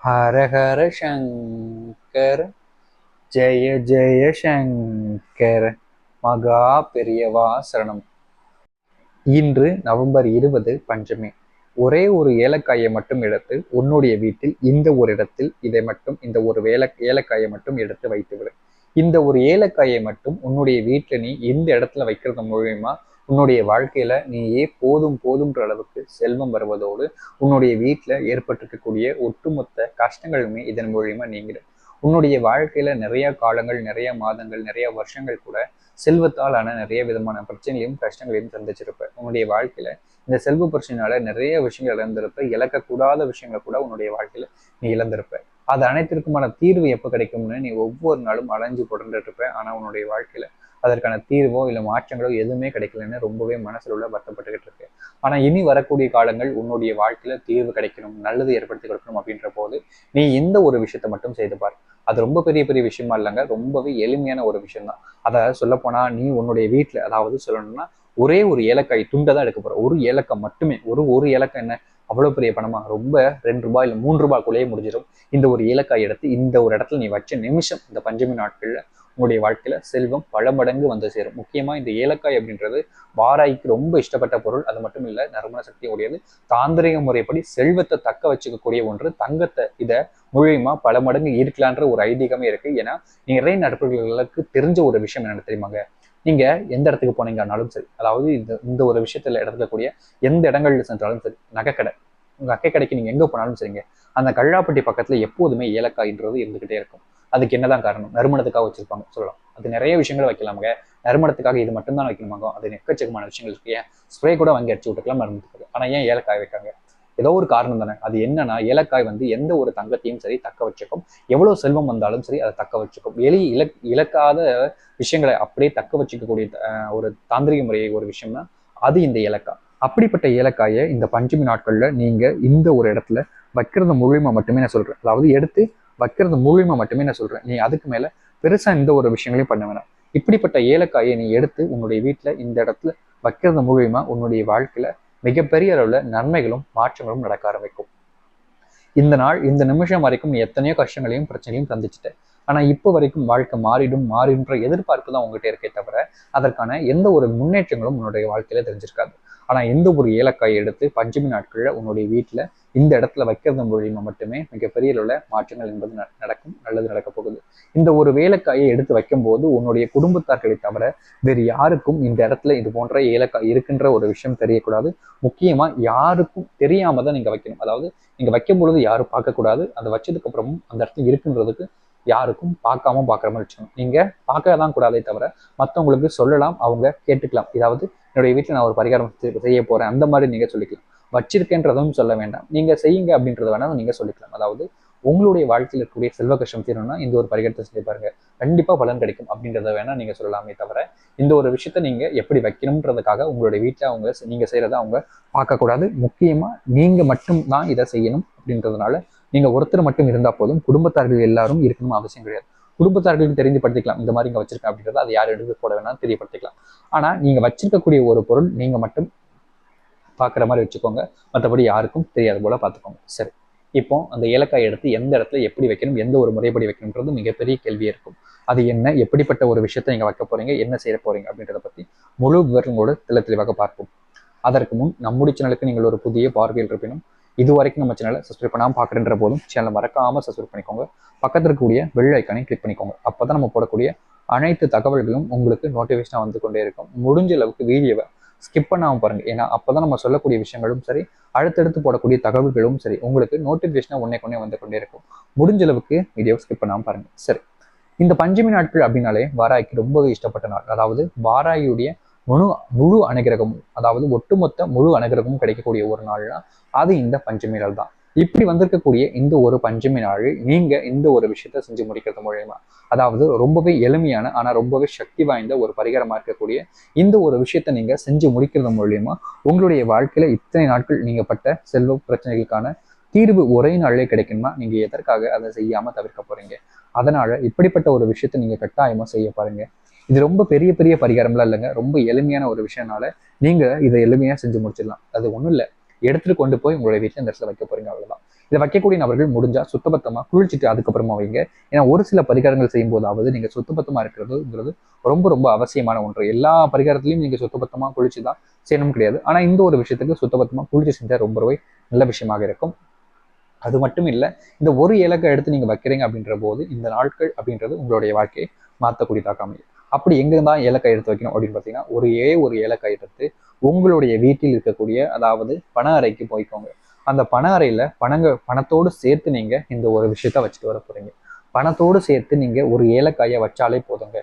ஹர ஹர சங்கர் ஜெய ஜெய சங்கர். மகா பெரியவா சரணம். இன்று நவம்பர் இருபது பஞ்சமி. ஒரே ஒரு ஏலக்காயை மட்டும் எடுத்து உன்னுடைய வீட்டில் இந்த ஒரு இடத்தில் இதை மட்டும் இந்த ஒரு வேல ஏலக்காயை மட்டும் எடுத்து வைத்துவிடு. இந்த ஒரு ஏலக்காயை மட்டும் உன்னுடைய வீட்டில் நீ இந்த இடத்துல வைக்கிறது மூலியமா உன்னுடைய வாழ்க்கையில நீயே போதும் போதும்ன்ற அளவுக்கு செல்வம் வருவதோடு உன்னுடைய வீட்டில் ஏற்பட்டிருக்கக்கூடிய ஒட்டுமொத்த கஷ்டங்களுமே இதன் மூலியமா நீங்கிடும். உன்னுடைய வாழ்க்கையில நிறைய காலங்கள் நிறைய மாதங்கள் நிறைய வருஷங்கள் கூட செல்வத்தால் ஆன நிறைய விதமான பிரச்சனையும் கஷ்டங்களையும் சந்திச்சிருப்ப. உன்னுடைய வாழ்க்கையில இந்த செல்வ பிரச்சனையால நிறைய விஷயங்கள் இழந்திருப்ப இழக்கக்கூடாத விஷயங்களை கூட உன்னுடைய வாழ்க்கையில நீ இழந்திருப்ப. அது அனைத்திற்குமான தீர்வு எப்போ கிடைக்கும்னு நீ ஒவ்வொரு நாளும் அலைஞ்சு புடர்ந்துட்டு இருப்ப. ஆனா உன்னுடைய வாழ்க்கையில அதற்கான தீர்வோ இல்லை மாற்றங்களோ எதுவுமே கிடைக்கலன்னு ரொம்பவே மனசில் உள்ள வருத்தப்பட்டுக்கிட்டு இருக்கு. ஆனால் இனி வரக்கூடிய காலங்கள் உன்னுடைய வாழ்க்கையில் தீர்வு கிடைக்கணும் நல்லது ஏற்படுத்தி கொடுக்கணும் அப்படின்ற போது நீ இந்த ஒரு விஷயத்த மட்டும் செய்து பார். அது ரொம்ப பெரிய பெரிய விஷயமா இல்லைங்க ரொம்பவே எளிமையான ஒரு விஷயம் தான் அதை சொல்லப்போனால் நீ உன்னுடைய வீட்டில் அதாவது சொல்லணும்னா ஒரே ஒரு ஏலக்காய் துண்டை தான் எடுக்க போகிற ஒரு ஏலக்காய் மட்டுமே. ஒரு ஒரு ஏலக்காய் என்ன? அவ்வளோ பெரிய பணமாக ரொம்ப ரெண்டு ரூபாய் இல்லை மூன்று ரூபாய்க்குள்ளேயே முடிஞ்சிடும். இந்த ஒரு ஏலக்காய் எடுத்து இந்த ஒரு இடத்துல நீ வச்ச நிமிஷம் இந்த பஞ்சமி நாட்களில் உங்களுடைய வாழ்க்கையில செல்வம் பல மடங்கு வந்து சேரும். முக்கியமா இந்த ஏலக்காய் அப்படின்றது வாராய்க்கு ரொம்ப இஷ்டப்பட்ட பொருள். அது மட்டும் இல்ல நறுமண சக்தி உடையது. தாந்திரிக முறைப்படி செல்வத்தை தக்க வச்சுக்கக்கூடிய ஒன்று. தங்கத்தை இதை மூலியமா பல மடங்கு ஈர்க்கலான்ற ஒரு ஐதீகமே இருக்கு. ஏன்னா நிறைய நட்புகளுக்கு தெரிஞ்ச ஒரு விஷயம் என்ன தெரியுமாங்க? நீங்க எந்த இடத்துக்கு போனீங்கன்னாலும் சரி அதாவது இந்த இந்த ஒரு விஷயத்துல இடத்துக்கக்கூடிய எந்த இடங்கள்ல சென்றாலும் சரி நகைக்கடை. உங்க அக்கை கடைக்கு நீங்க எங்க போனாலும் சரிங்க. அந்த கல்லாப்பட்டி பக்கத்துல எப்போதுமே ஏலக்காய்ன்றது இருந்துகிட்டே இருக்கும். அதுக்கு என்னதான் காரணம்? நறுமணத்துக்காக வச்சிருப்பாங்க. சொல்லலாம். அது நிறைய விஷயங்கள் வைக்கலாமுங்க. நறுமணத்துக்காக இது மட்டும்தான் வைக்கணுமாங்க? அது எக்கச்சக்கமான விஷயங்கள் இருக்கு. ஏன்? ஸ்ப்ரே கூட வாங்கி அடிச்சு விட்டுக்கலாம் நறுமணத்துக்காக. ஆனா ஏன் ஏலக்காய் வைக்காங்க ஏதோ ஒரு காரணம் தானே. அது என்னன்னா ஏலக்காய் வந்து எந்த ஒரு தங்கத்தையும் சரி தக்க வச்சுக்கும். எவ்வளவு செல்வம் வந்தாலும் சரி அதை தக்க வச்சுக்கும். எலி இலக் இழக்காத விஷயங்களை அப்படியே தக்க வச்சுக்கக்கூடிய ஒரு தாந்திரிக முறை ஒரு விஷயம்னா அது இந்த ஏலக்காய். அப்படிப்பட்ட ஏலக்காயை இந்த பஞ்சமி நாட்கள்ல நீங்க இந்த ஒரு இடத்துல வைக்கிறது மூலியமா மட்டுமே நான் சொல்றேன். அதாவது எடுத்து வைக்கிறது மூலியமா மட்டுமே நான் சொல்றேன். நீ அதுக்கு மேல பெருசா இந்த ஒரு விஷயங்களையும் பண்ண வேணாம். இப்படிப்பட்ட ஏலக்காயை நீ எடுத்து உன்னுடைய வீட்டுல இந்த இடத்துல வைக்கிறது மூலியமா உன்னுடைய வாழ்க்கையில மிகப்பெரிய அளவுல நன்மைகளும் மாற்றங்களும் நடக்க ஆரம்பிக்கும். இந்த நாள் இந்த நிமிஷம் வரைக்கும் நீ எத்தனையோ கஷ்டங்களையும் பிரச்சனையும் சந்திச்சுட்ட. ஆனா இப்போ வரைக்கும் வாழ்க்கை மாறிடும் மாறிடுன்ற எதிர்பார்ப்பு தான் உங்ககிட்ட இருக்கே தவிர அதற்கான எந்த ஒரு முன்னேற்றங்களும் உன்னுடைய வாழ்க்கையில தெரிஞ்சிருக்காது. ஆனால் எந்த ஒரு ஏலக்காயை எடுத்து பஞ்சமி நாட்களில் உன்னுடைய வீட்டில் இந்த இடத்துல வைக்கிறது மூலியமாக மட்டுமே மிகப்பெரிய உள்ள மாற்றங்கள் என்பது நடக்கும் நல்லது நடக்கப் போகுது. இந்த ஒரு வேலைக்காயை எடுத்து வைக்கும்போது உன்னுடைய குடும்பத்தார்களை தவிர வேறு யாருக்கும் இந்த இடத்துல இது போன்ற ஏலக்காய் இருக்குன்ற ஒரு விஷயம் தெரியக்கூடாது. முக்கியமாக யாருக்கும் தெரியாம தான் நீங்கள் வைக்கணும். அதாவது நீங்கள் வைக்கும் பொழுது யாரும் பார்க்கக்கூடாது. அதை வச்சதுக்கு அப்புறமும் அந்த இடத்துல இருக்குன்றதுக்கு யாருக்கும் பார்க்காம பார்க்குற மாதிரி வச்சுக்கணும். நீங்கள் பார்க்க தான் கூடாதே தவிர மற்றவங்களுக்கு சொல்லலாம் அவங்க கேட்டுக்கலாம். இதாவது என்னுடைய வீட்டில் நான் ஒரு பரிகாரம் செய்ய போகிறேன் அந்த மாதிரி நீங்கள் சொல்லிக்கலாம். வச்சிருக்கேன்றதும் சொல்ல வேண்டாம். நீங்கள் செய்யுங்க அப்படின்றத வேணாலும் நீங்கள் சொல்லிக்கலாம். அதாவது உங்களுடைய வாழ்க்கையில் இருக்கக்கூடிய செல்வ கஷ்டம் தீரணும்னா இந்த ஒரு பரிகாரத்தை செஞ்சு பாருங்க. கண்டிப்பாக பலன் கிடைக்கும் அப்படின்றத வேணா நீங்கள் சொல்லலாமே தவிர இந்த ஒரு விஷயத்த நீங்கள் எப்படி வைக்கணும்ன்றதுக்காக உங்களுடைய வீட்டில் அவங்க நீங்கள் செய்கிறத அவங்க பார்க்கக்கூடாது. முக்கியமாக நீங்கள் மட்டும் தான் இதை செய்யணும் அப்படின்றதுனால நீங்கள் ஒருத்தர் மட்டும் இருந்தால் போதும். குடும்பத்தார்கள் எல்லாரும் இருக்கணும் அவசியம் கிடையாது. குடும்பத்தார்களுக்கு தெரிஞ்சுப்படுத்திக்கலாம் இந்த மாதிரி இங்கே வச்சிருக்கேன் அப்படின்றத அதை யார் எடுத்து போட வேணாலும் தெரியப்படுத்திக்கலாம். ஆனா நீங்க வச்சிருக்கக்கூடிய ஒரு பொருள் நீங்க மட்டும் பார்க்குற மாதிரி வச்சுக்கோங்க. மற்றபடி யாருக்கும் தெரியாத போல பார்த்துக்கோங்க சரி. இப்போ அந்த ஏலக்காய் எடுத்து எந்த இடத்துல எப்படி வைக்கணும் எந்த ஒரு முறைப்படி வைக்கணுன்றது மிகப்பெரிய கேள்வியாக இருக்கும். அது என்ன எப்படிப்பட்ட ஒரு விஷயத்தை நீங்கள் வைக்க போறீங்க என்ன செய்ய போறீங்க அப்படின்றத பற்றி முழு விவரங்களோடு தெளி தெளிவாக பார்ப்போம். அதற்கு முன் நம்முடைய சேனலுக்கு நீங்கள் ஒரு புதிய பார்வையில் இருப்பினும் இது வரைக்கும் நம்ம சேனலை சப்ஸ்கிரைப் பண்ணாமல் பார்க்குறன்ற போதும் சேனலை மறக்காமல் சப்ஸ்கிரைப் பண்ணிக்கோங்க. பக்கத்தில் இருக்கக்கூடிய பெல் ஐக்கானையும் கிளிக் பண்ணிக்கோங்க. அப்போ தான் நம்ம போடக்கூடிய அனைத்து தகவல்களும் உங்களுக்கு நோட்டிஃபிகேஷனாக வந்து கொண்டே இருக்கும். முடிஞ்ச அளவுக்கு வீடியோவை ஸ்கிப் பண்ணாமல் பாருங்கள் ஏன்னா அப்போதான் நம்ம சொல்லக்கூடிய விஷயங்களும் சரி அடுத்தடுத்து போடக்கூடிய தகவல்களும் சரி உங்களுக்கு நோட்டிஃபிகேஷனாக ஒன்றே கொண்டே வந்து கொண்டே இருக்கும். முடிஞ்ச அளவுக்கு வீடியோவை ஸ்கிப் பண்ணாமல் பாருங்கள் சரி. இந்த பஞ்சமி நாட்கள் அப்படின்னாலே வாராய்க்கு ரொம்பவே இஷ்டப்பட்ட நாள். அதாவது வாராயுடைய முழு முழு அனுகிரகமும் அதாவது ஒட்டுமொத்த முழு அனுகிரகமும் கிடைக்கக்கூடிய ஒரு நாள்னா அது இந்த பஞ்சமி நாள் தான். இப்படி வந்திருக்கக்கூடிய இந்த ஒரு பஞ்சமி நாள் நீங்க இந்த ஒரு விஷயத்த செஞ்சு முடிக்கிறது மூலயமா அதாவது ரொம்பவே எளிமையான ஆனா ரொம்பவே சக்தி வாய்ந்த ஒரு பரிகாரமா இருக்கக்கூடிய இந்த ஒரு விஷயத்த நீங்க செஞ்சு முடிக்கிறது மூலியமா உங்களுடைய வாழ்க்கையில இத்தனை நாட்கள் நீங்க பட்ட செல்வ பிரச்சனைகளுக்கான தீர்வு ஒரே நாளிலே கிடைக்கணுமா நீங்க எதற்காக அதை செய்யாம தவிர்க்க போறீங்க? அதனால இப்படிப்பட்ட ஒரு விஷயத்த நீங்க கட்டாயமா செய்ய பாருங்க. இது ரொம்ப பெரிய பெரிய பரிகாரம்லாம் இல்லைங்க. ரொம்ப எளிமையான ஒரு விஷயம்னால நீங்க இதை எளிமையாக செஞ்சு முடிச்சிடலாம். அது ஒன்றும் இல்லை. எடுத்துட்டு கொண்டு போய் உங்களுடைய வீட்டில் இந்த இடத்துல வைக்க போறீங்க அவ்வளோதான் இதை வைக்கக்கூடிய நபர்கள் முடிஞ்சால் சுத்தபத்தமாக குளிச்சுட்டு அதுக்கப்புறமா வைங்க. ஏன்னா ஒரு சில பரிகாரங்கள் செய்யும் போதாவது நீங்க சுத்தபத்தமாக இருக்கிறதுங்கிறது ரொம்ப ரொம்ப அவசியமான ஒன்று. எல்லா பரிகாரத்துலையும் நீங்கள் சுத்தபத்தமாக குளிச்சு தான் செய்யணும் கிடையாது. ஆனால் இந்த ஒரு விஷயத்துக்கு சுத்தபத்தமாக குளிச்சு செஞ்சால் ரொம்பவே நல்ல விஷயமாக இருக்கும். அது மட்டும் இல்லை இந்த ஒரு இலக்கை எடுத்து நீங்க வைக்கிறீங்க அப்படின்ற போது இந்த நாட்கள் அப்படின்றது உங்களுடைய வாழ்க்கையை மாற்றக்கூடியதாக அமையும். அப்படி எங்க தான் ஏலக்காய் எடுத்து வைக்கணும் அப்படின்னு பார்த்தீங்கன்னா ஒரே ஒரு ஏலக்காய் எடுத்து உங்களுடைய வீட்டில் இருக்கக்கூடிய அதாவது பண அறைக்கு போய்க்கோங்க. அந்த பண அறையில பணங்க பணத்தோடு சேர்த்து நீங்க இந்த ஒரு விஷயத்த வச்சுட்டு வர போறீங்க. பணத்தோடு சேர்த்து நீங்க ஒரு ஏலக்காயை வச்சாலே போதுங்க.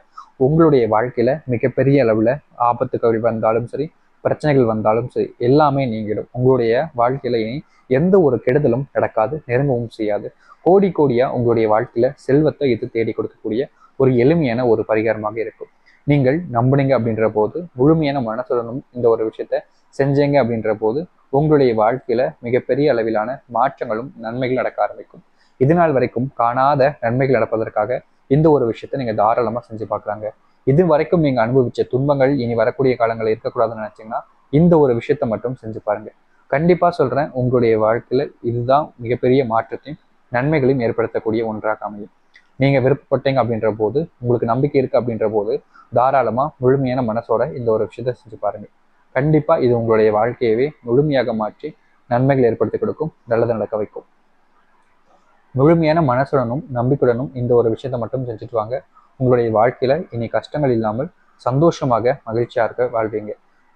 உங்களுடைய வாழ்க்கையில மிகப்பெரிய அளவுல ஆபத்துக்கள் வந்தாலும் சரி பிரச்சனைகள் வந்தாலும் சரி எல்லாமே நீங்கிடும். உங்களுடைய வாழ்க்கையில இனி எந்த ஒரு கெடுதலும் நடக்காது நெருங்கவும் செய்யாது. கோடி கோடியா உங்களுடைய வாழ்க்கையில செல்வத்தை இது தேடி கொடுக்கக்கூடிய ஒரு எளிமையான ஒரு பரிகாரமாக இருக்கும். நீங்கள் நம்புனீங்க அப்படின்ற போது முழுமையான மனசுடனும் இந்த ஒரு விஷயத்த செஞ்சீங்க அப்படின்ற போது உங்களுடைய வாழ்க்கையில மிகப்பெரிய அளவிலான மாற்றங்களும் நன்மைகள் நடக்க ஆரம்பிக்கும். இது நாள் வரைக்கும் காணாத நன்மைகள் நடப்பதற்காக இந்த ஒரு விஷயத்த நீங்க தாராளமா செஞ்சு பாக்குறாங்க இது வரைக்கும் நீங்க அனுபவிச்ச துன்பங்கள் இனி வரக்கூடிய காலங்களில் இருக்கக்கூடாதுன்னு நினைச்சீங்கன்னா இந்த ஒரு விஷயத்த மட்டும் செஞ்சு பாருங்க. கண்டிப்பா சொல்றேன் உங்களுடைய வாழ்க்கையில இதுதான் மிகப்பெரிய மாற்றத்தையும் நன்மைகளையும் ஏற்படுத்தக்கூடிய ஒன்றாக அமையும். நீங்க விருப்பப்பட்டீங்க அப்படின்ற போது உங்களுக்கு நம்பிக்கை இருக்கு அப்படின்ற போது தாராளமா முழுமையான மனசோட இந்த ஒரு விஷயத்த செஞ்சு பாருங்க. கண்டிப்பா இது உங்களுடைய வாழ்க்கையவே முழுமையாக மாற்றி நன்மைகள் ஏற்படுத்தி கொடுக்கும். நல்லது நடக்க வைக்கும். முழுமையான மனசுடனும் நம்பிக்கையுடனும் இந்த ஒரு விஷயத்த மட்டும் செஞ்சுட்டு வாங்க. உங்களுடைய வாழ்க்கையில இனி கஷ்டங்கள் இல்லாமல் சந்தோஷமாக மகிழ்ச்சியா இருக்க வாழ்வீங்க.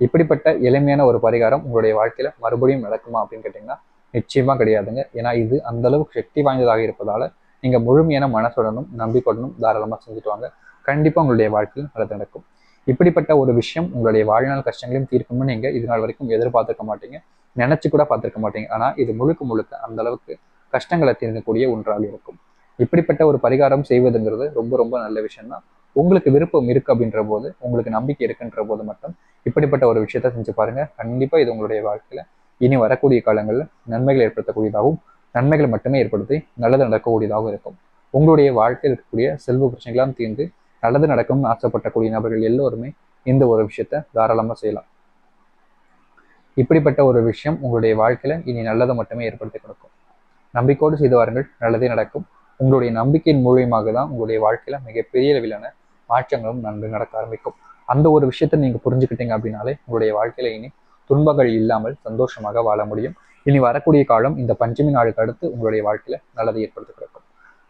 இப்படிப்பட்ட எளிமையான ஒரு பரிகாரம் உங்களுடைய வாழ்க்கையில மறுபடியும் நடக்குமா அப்படின்னு கேட்டீங்கன்னா நிச்சயமா கிடையாதுங்க. ஏன்னா இது அந்த அளவுக்கு சக்தி வாய்ந்ததாக இருப்பதால நீங்க முழுமையான மனசுடனும் நம்பிக்கையுடனும் தாராளமா செஞ்சுட்டு வாங்க. கண்டிப்பா உங்களுடைய வாழ்க்கையில் நல்லது நடக்கும். இப்படிப்பட்ட ஒரு விஷயம் உங்களுடைய வாழ்நாள் கஷ்டங்களையும் தீர்க்கும்னு நீங்க இது நாள் வரைக்கும் எதிர்பார்த்திருக்க மாட்டீங்க. நினைச்சு கூட பார்த்துருக்க மாட்டீங்க. ஆனா இது முழுக்க முழுக்க அந்த அளவுக்கு கஷ்டங்களை தீர்க்கக்கூடிய ஒன்றாக இருக்கும். இப்படிப்பட்ட ஒரு பரிகாரம் செய்வதுங்கிறது ரொம்ப ரொம்ப நல்ல விஷயம் தான் உங்களுக்கு விருப்பம் இருக்கு அப்படின்ற போது உங்களுக்கு நம்பிக்கை இருக்குன்ற போது மட்டும் இப்படிப்பட்ட ஒரு விஷயத்த செஞ்சு பாருங்க. கண்டிப்பா இது உங்களுடைய வாழ்க்கையில இனி வரக்கூடிய காலங்களில் நன்மைகள் ஏற்படுத்தக்கூடியதாகவும் நன்மைகளை மட்டுமே ஏற்படுத்தி நல்லது நடக்கக்கூடியதாகவும் இருக்கும். உங்களுடைய வாழ்க்கையில் இருக்கக்கூடிய செல்வ பிரச்சனைகளாம் தீர்ந்து நல்லது நடக்கும்னு ஆசைப்பட்டக்கூடிய நபர்கள் எல்லோருமே இந்த ஒரு விஷயத்த தாராளமாக செய்யலாம். இப்படிப்பட்ட ஒரு விஷயம் உங்களுடைய வாழ்க்கையில இனி நல்லதை மட்டுமே ஏற்படுத்தி கொடுக்கும். நம்பிக்கையோடு செய்து வாருங்கள். நல்லதே நடக்கும். உங்களுடைய நம்பிக்கையின் மூலியமாக தான் உங்களுடைய வாழ்க்கையில மிகப்பெரிய அளவிலான மாற்றங்களும் நன்கு நடக்க ஆரம்பிக்கும். அந்த ஒரு விஷயத்த நீங்க புரிஞ்சுக்கிட்டீங்க அப்படின்னாலே உங்களுடைய வாழ்க்கையில இனி துன்பங்கள் இல்லாமல் சந்தோஷமாக வாழ முடியும். இனி வரக்கூடிய காலம் இந்த பஞ்சமி நாளுக்கு அடுத்து உங்களுடைய வாழ்க்கையில நல்லதை ஏற்படுத்தி கொடுக்கும்.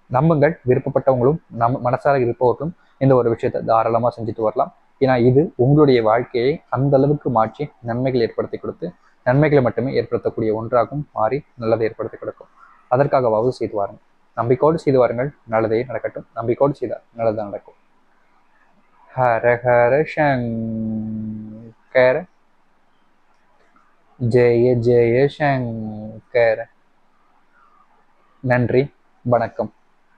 நம்புங்கள் விருப்பப்பட்டவங்களும் நம் மனசார இருப்பவர்களும் இந்த ஒரு விஷயத்தை தாராளமா செஞ்சுட்டு வரலாம். ஏன்னா இது உங்களுடைய வாழ்க்கையை அந்த அளவுக்கு மாற்றி நன்மைகள் ஏற்படுத்தி கொடுத்து நன்மைகளை மட்டுமே ஏற்படுத்தக்கூடிய ஒன்றாகவும் மாறி நல்லதை ஏற்படுத்தி கொடுக்கும். அதற்காகவாவது செய்து வாருங்கள். நம்பிக்கோடு செய்து வாருங்கள். நல்லதே நடக்கட்டும். நம்பிக்கோடு செய்தால் நல்லது நடக்கும். ஹர ஹர சங்கர ஜெய ஜெய சங்கர். நன்றி வணக்கம்.